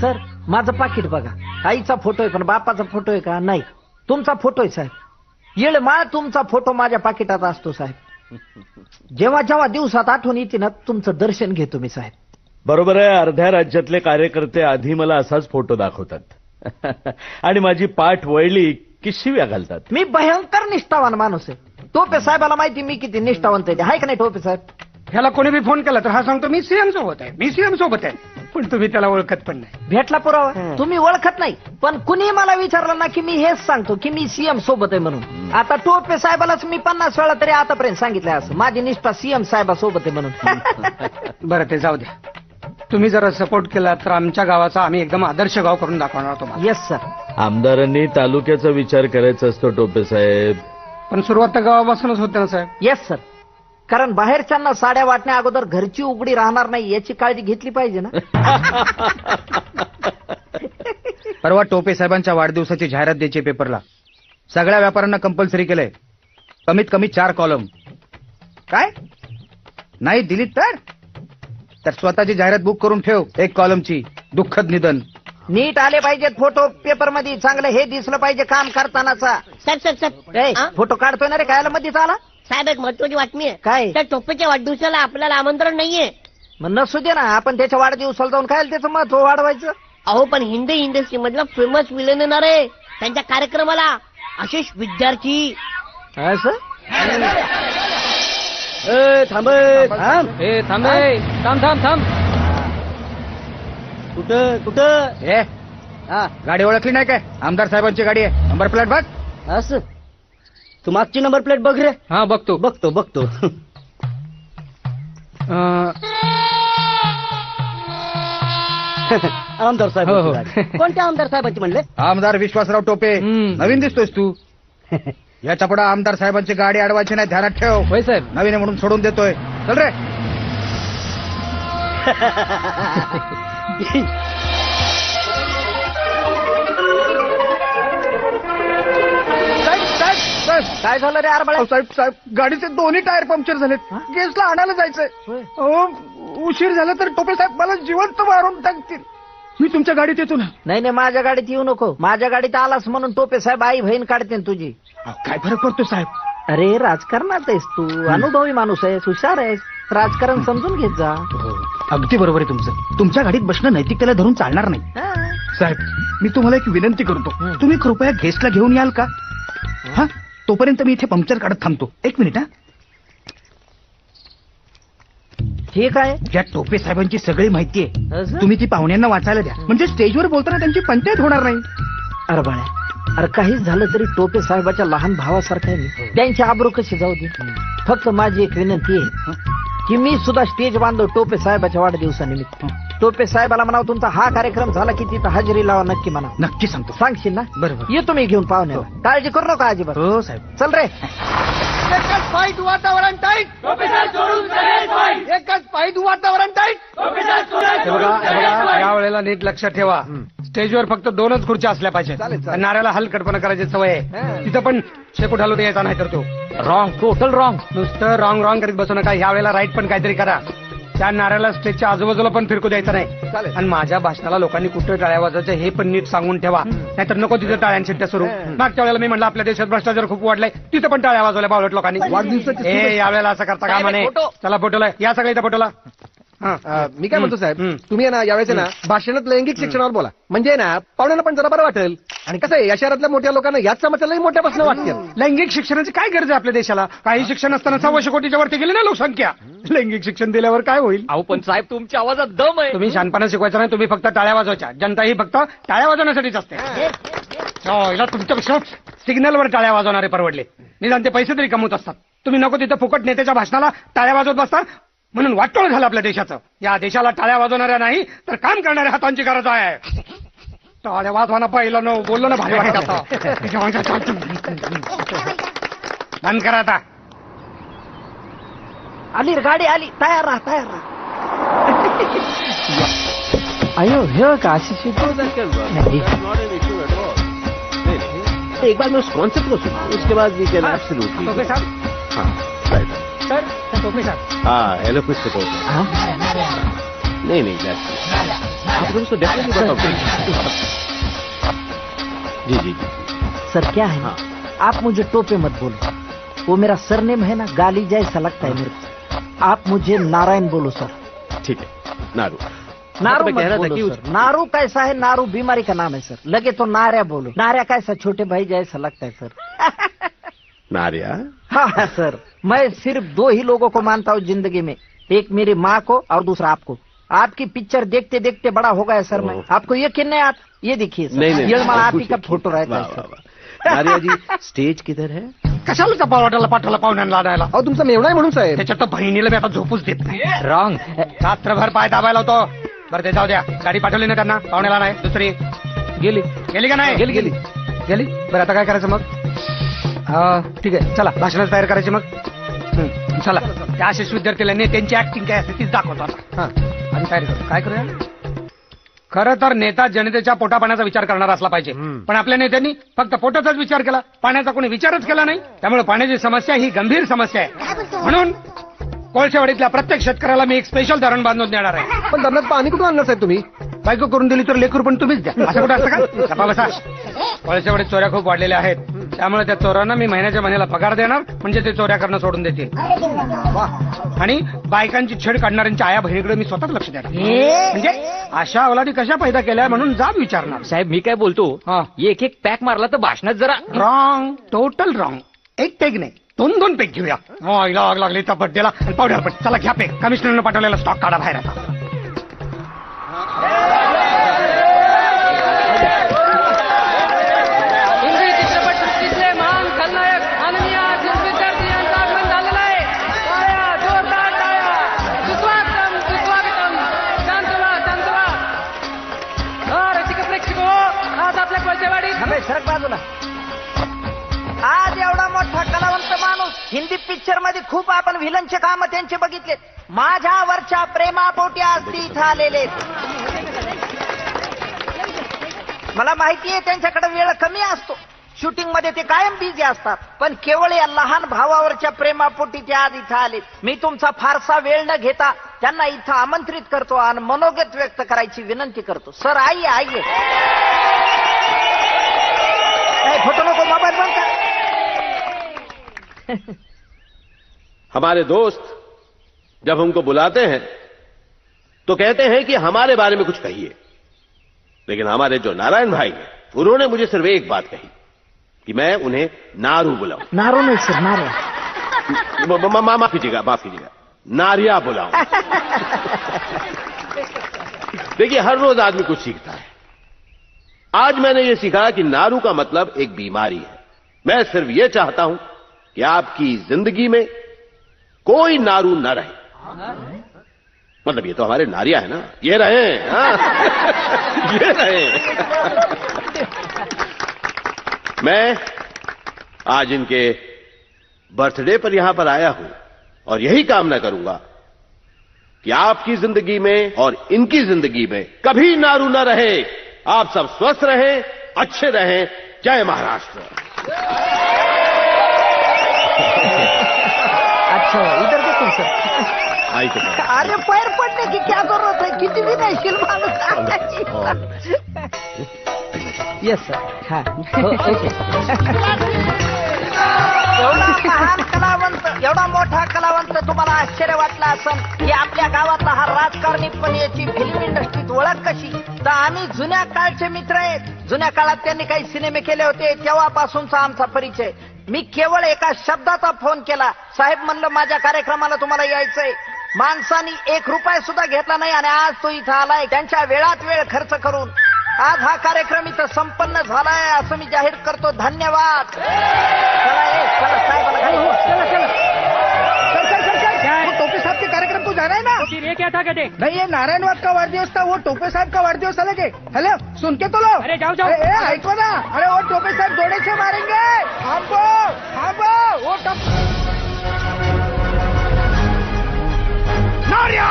Sir माझं पाकिट बघा. आईचा फोटो आहे पण बापाचा फोटो आहे का? नाही. तुमचा फोटो आहे साहेब. येळ माळ तुमचा फोटो माझ्या पाकिटात असतो साहेब. जेव्हा जेव्हा दिवसात आठवण येते ना तुमचं दर्शन घेतो मी साहेब. बरोबर आहे अर्ध्या राज्यातले कार्यकर्ते आधी मला असाच फोटो दाखवतात. आणि माझी पाठ वळली की शिव्या घालतात. मी भयंकर निष्ठावान माणूस आहे. टोपे साहेबाला माहिती मी किती निष्ठावंत आहे. हाय का नाही टोपे साहेब? ह्याला कोणी बी फोन केला तर हा सांगतो मी सीएम सोबत आहे मी सीएम सोबत आहे. पण तुम्ही त्याला ओळखत पण नाही. भेटला पुरावा? तुम्ही ओळखत नाही. पण कुणी मला विचारलं ना की मी हेच सांगतो की मी सीएम सोबत आहे म्हणून. आता टोपे साहेबालाच मी पन्नास वेळा तरी आतापर्यंत सांगितलंय असं. माझी निष्ठा सीएम साहेबासोबत आहे म्हणून. बरं ते जाऊ द्या. तुम्ही जर सपोर्ट केला तर आमच्या गावाचा आम्ही एकदम आदर्श गाव करून दाखवणार तुम्हाला. येस सर आमदारांनी तालुक्याचा विचार करायचा असतो टोपे साहेब. पण सुरुवात तर गावापासूनच होते ना साहेब. येस सर कारण बाहेरच्यांना साड्या वाटण्या अगोदर घरची उघडी राहणार नाही याची काळजी घेतली पाहिजे ना. परवा टोपे साहेबांच्या वाढदिवसाची जाहिरात द्यायची पेपरला. सगळ्या व्यापाऱ्यांना कंपल्सरी केलंय. कमीत कमी चार कॉलम काय? नाही दिली तर? तर स्वतःची जाहिरात बुक करून ठेव एक कॉलमची दुःखद निधन. नीट आले पाहिजेत फोटो पेपरमध्ये चांगलं हे दिसलं पाहिजे काम करतानाचा. साहेब ए, हा? फोटो काढतोय ना रे कायला मध्येच आला? साहेब एक महत्वाची बातमी आहे. काय? त्या टोपेच्या वाढदिवसाला आपल्याला आमंत्रण नाहीये. मग नसू दे ना आपण त्याच्या वाढदिवसाला जाऊन खायला त्याचं महत्त्व वाढवायचं. अहो पण हिंदी इंडस्ट्री मधला फेमस विलन येणार आहे त्यांच्या कार्यक्रमाला. आशिष विद्यार्थी. असं? थांब थांब थांब. थांब. कुठं कुठं? ए. गाडी ओळखली नाही काय? आमदार साहेबांची गाडी आहे. नंबर प्लेट बघ. असं? तू मागची नंबर प्लेट बघ रे. हा बघतो. बघतो बघतो. अं, आमदार साहेब हो, हो. कोणत्या आमदार साहेबांची म्हणले? आमदार विश्वासराव टोपे. हम्म. नवीन दिसतोयस तू. याच्यापुढे आमदार साहेबांची गाडी अडवायची नाही ध्यानात ठेव. होय साहेब. नवीन आहे म्हणून सोडून देतोय. चल रे. काय झालं रे आरबळ्या साहेब साहेब गाडीचे दोन्ही टायर पंक्चर झालेत. गेसला आणायला जायचंय. होय. अहो, उशीर झाला तर टोपे साहेब मला जिवंत मारून टाकतील. मी तुमच्या गाडीत येतो ना? नाही नाही माझ्या गाडीत येऊ नको. माझ्या गाडीत आलास म्हणून टोपे साहेब आई बहीण काढते तुझी. अहो, काय फरक पडतो साहेब? अरे राजकारणात आहेस तू. अनुभवी माणूस आहेस हुशार आहेस. राजकारण समजून घेत जा. अगदी बरोबर आहे तुमचं. तुमच्या गाडीत बसणं नैतिकतेला धरून चालणार नाही. हा. साहेब मी तुम्हाला एक विनंती करतो. हं. तुम्ही कृपया गेस्टला घेऊन याल का? हा तोपर्यंत मी इथे पंक्चर काढत थांबतो. एक मिनिट हा. ठीक आहे या टोपे साहेबांची सगळी माहिती आहे? तुम्ही ती पाहुण्यांना वाचायला द्या. म्हणजे स्टेजवर बोलताना त्यांची पंचायत होणार नाही. अरे बाळ्या अरे काहीच झालं तरी टोपे साहेबाच्या लहान भावासारखं आहे मी. त्यांची आबरू कशी जाऊ दे? फक्त माझी एक विनंती आहे की मी सुद्धा स्टेज बांधलो टोपे साहेबाच्या वाढदिवसानिमित्त. टोपे साहेबाला म्हणावं तुमचा हा कार्यक्रम झाला की तिथं हजेरी लावा नक्की म्हणा. नक्की सांगतो. सांगशील ना? बरोबर. येतो मी घेऊन पाहुण्याला काळजी करू नका अजिबात. हो साहेब. चल रे. पाहिजे वातावरण टाईट. एकच पाहिजे वातावरण टाईट. हे बघा हे बघा या वेळेला नीट लक्षात ठेवा. स्टेजवर फक्त दोनच खुर्च्या असल्या पाहिजेत. नाऱ्याला हलकटपणा करायची सवय आहे. तिथं पण शेपूट हलवता यायचा नाही तर तो. रॉंग टोटल रॉंग नुसतं रॉंग रॉंग करीत बसू नका. या वेळेला राईट पण काहीतरी करा. त्या नाऱ्याला स्टेजच्या आजूबाजूला पण फिरकू द्यायचं नाही. आणि माझ्या भाषणाला लोकांनी कुठं टाळ्या वाजायचं हे पण नीट सांगून ठेवा. नाहीतर नको तिथं टाळ्यांची शिट्ट्या सुरू मागच्या वेळेला मी म्हटलं आपल्या देशात भ्रष्टाचार खूप वाढलाय. तिथं पण टाळ्या वाजवल्या बावलट लोकांनी. ए यावेळेला असं करता कामा नये. चला फोटोला या सगळ्या इथं फोटोला. हा. मी काय म्हणतो साहेब. तुम्ही आहे ना यावेळेस आहे ना भाषणात लैंगिक शिक्षणावर बोला. म्हणजे ना पाहुण्यांना पण जरा बरं वाटेल. आणि कसं आहे या शहरातल्या मोठ्या लोकांना याच समस्यालाही मोठ्यापासून वाटते लैंगिक शिक्षणाची काय गरज आहे आपल्या देशाला? काही शिक्षण असताना सव्वाशे कोटीच्या वरती गेली ना लोकसंख्या. लैंगिक शिक्षण दिल्यावर काय होईल? अहो पण साहेब तुमच्या आवाजात दम आहे. तुम्ही शानपणा शिकवायचा नाही तुम्ही फक्त टाळ्या वाजवायच्या. जनता ही फक्त टाळ्या वाजवण्यासाठीच असते. हो, हिला तुमच्यापेक्षा सिग्नलवर टाळ्या वाजवणारे परवडले. निदान ते पैसे तरी कमवत असतात. तुम्ही नको तिथं फुकट नेत्याच्या भाषणाला टाळ्या वाजवत बसता. म्हणून वाटोळ झालं आपल्या देशाचं. या देशाला टाळ्या वाजवणाऱ्या नाही तर काम करणाऱ्या हातांची गरज आहे. टाळ्या वाजवाना पाहिलं न बोललो ना भारी वाटत आता. बंद करा आता. आली रे गाडी आली. तयार राहा तयार राहा. अयो हे का अशी नाही. एक बार मैं उस कॉन्सेप्ट को सुन उसके बाद एब्सोल्युटली साहेब. हाँ राइट सर टोपे हाँ एलोक्विस सपोर्ट हा? नहीं नहीं आप लोग उसको डेफिनेटली जी जी जी सर क्या है ना आप मुझे टोपे मत बोलो। वो मेरा सरनेम है ना गाली जैसा लगता है मेरे को। आप मुझे नारायण बोलो सर। ठीक है। नारू। नारू मत कह रहा था बोलो सर। नारू कैसा है? नारू बीमारी का नाम है सर। लगे तो नार्या बोलो। नार्या कैसा छोटे भाई जैसा लगता है सर। नारिया? हाँ हाँ सर। मैं सिर्फ़ दो ही लोगों को मानता हूँ ज़िंदगी में। एक मेरी माँ को और दूसरा आपको। आपकी पिक्चर देखते देखते बड़ा हो गया सर मैं। आपको यकीन नहीं आता ये देखिए सर। नहीं नहीं ये हमारा आप ही का फ़ोटो रहता है जी स्टेज किधर है? कशाला टप्पा वाटायला पाठवला पाहुण्यांना लाडायला अहो तुमचा मेवणा आहे म्हणून साहेब? त्याच्यात तर बहिणीला मी आता झोपूच देत नाही रॉंग रात्रभर पाय दाबायला होतो बरं ते। जाऊ द्या गाडी पाठवली ना त्यांना पाहुण्याला नाही दुसरी। गेली। गेली का नाही? गेली गेली। गेली? बरं आता काय करायचं मग? हा, ठीक आहे चला. भाषणाची तयार करायची मग? हं, चला. त्या आशिष विद्यार्थीला नेत्यांची ऍक्टिंग काय असते तीच दाखवतो आता. हा. आणि तयारी करू. काय करूया? खरं तर नेता जनतेच्या पोटापाण्याचा विचार करणारा असला पाहिजे. पण आपल्या नेत्यांनी फक्त पोटाचाच विचार केला. पाण्याचा कोणी विचारच केला नाही. त्यामुळे पाण्याची समस्या ही गंभीर समस्या आहे. म्हणून कोळशेवाडीतल्या प्रत्येक शेतकऱ्याला मी एक स्पेशल धरण बांधून देणार आहे. पण धरणात पाणी कुठून आणणार साहेब तुम्ही? बायको करून दिली तर लेकरू पण तुम्हीच द्या. असं कुठं असतं का? गप्पा बसा. कोळशेवाडीत चोऱ्या खूप वाढलेल्या आहेत. त्यामुळे त्या चोरांना मी महिन्याच्या महिन्याला पगार देणार म्हणजे ते चोऱ्या करणं सोडून देतील. आणि बायकांची छेड काढणाऱ्यांच्या आया बहिणीकडे मी स्वतःच लक्ष देणार. म्हणजे अशा अवलादी कशा पैदा केल्या म्हणून जाब विचारणार. साहेब मी काय बोलतो? हा. एक एक पॅक मारला तर भाषणात जरा रॉंग टोटल रॉंग एक पेग नाही. दोन दोन पेग घेऊया. हो हिला आग लागली त्या बड्डेला पण चला घ्या पेग कमिशनरनं पाठवलेला स्टॉक काढा बाहेर आता. आज थांबे, सरक बाजूला. आज एवढा मोठा कलावंत माणूस हिंदी पिक्चरमध्ये खूप आपण व्हिलनचे काम त्यांचे बघितले. माझ्यावरच्या प्रेमापोटी आज ती इथं आलेले मला माहिती आहे त्यांच्याकडे वेळ कमी असतो. शूटिंगमध्ये ते कायम बिझी असतात. पण केवळ या लहान भावावरच्या प्रेमापोटी ते आज इथं आले मी तुमचा फारसा वेळ न घेता त्यांना इथं आमंत्रित करतो आणि मनोगत व्यक्त करायची विनंती करतो. सर आई आइए नाही, फ़ोटो नको मोबाईल बंद कर। हमारे दोस्त जब हमको बुलाते हैं तो कहते हैं कि हमारे बारे में कुछ कहिए। लेकिन हमारे जो नारायण भाई हैं उन्होंने मुझे सिर्फ़ एक बात कही कि मैं उन्हें नारू बुलाऊं। नारू नाही सर नारो। माफ़ कीजिएगा माफ़ कीजिएगा। नारिया बुलाऊं। देखिए हर रोज आदमी कुछ सीखता है। आज मैंने यह सीखा कि नारू का मतलब एक बीमारी है। मैं सिर्फ़ यह चाहता हूँ कि आपकी ज़िंदगी में कोई नारू न रहे। मतलब ये तो हमारे नारिया है ना? ये रहे हाँ? ये रहे। मैं आज इनके बर्थडे पर यहाँ पर आया हूँ और यही कामना करूँगा कि आपकी ज़िंदगी में और इनकी ज़िंदगी में कभी नारू न रहे। आप सब स्वस्थ रहें अच्छे रहें। जय महाराष्ट्र। अच्छा इधर देखो सर। आई तो अरे पैर पडने की क्या ज़रूरत है? किसी भी नहीं शिल यस येस सर हाँ। ओके एवढा महान कलावंत एवढा मोठा कलावंत तुम्हाला आश्चर्य वाटलं असं की आपल्या गावातला हा राजकारणी पण याची फिल्म इंडस्ट्रीत ओळख कशी? तर आम्ही जुन्या काळचे मित्र आहेत. जुन्या काळात त्यांनी काही सिनेमे केले होते. तेव्हापासूनचा आमचा परिचय. मी केवळ एका शब्दाचा फोन केला. साहेब म्हणलं माझ्या कार्यक्रमाला तुम्हाला यायचंय. माणसानी एक रुपया सुद्धा घेतला नाही आणि आज तो इथं आलाय. त्यांच्या वेळात वेळ खर्च करून. आज हा कार्यक्रम इथं संपन्न झालाय असं मी जाहीर करतो. धन्यवाद. साहब के ये क्या था कहते नहीं ये नारायणवाद का वाढदिवस था वो टोपे साहब का वाढदिवस अलग है। हेलो सुन के तो लो। अरे जाओ जाओ। ए, ए, ना। अरे वो टोपे साहब जोड़े से मारेंगे। हमको हमको वो टप नारिया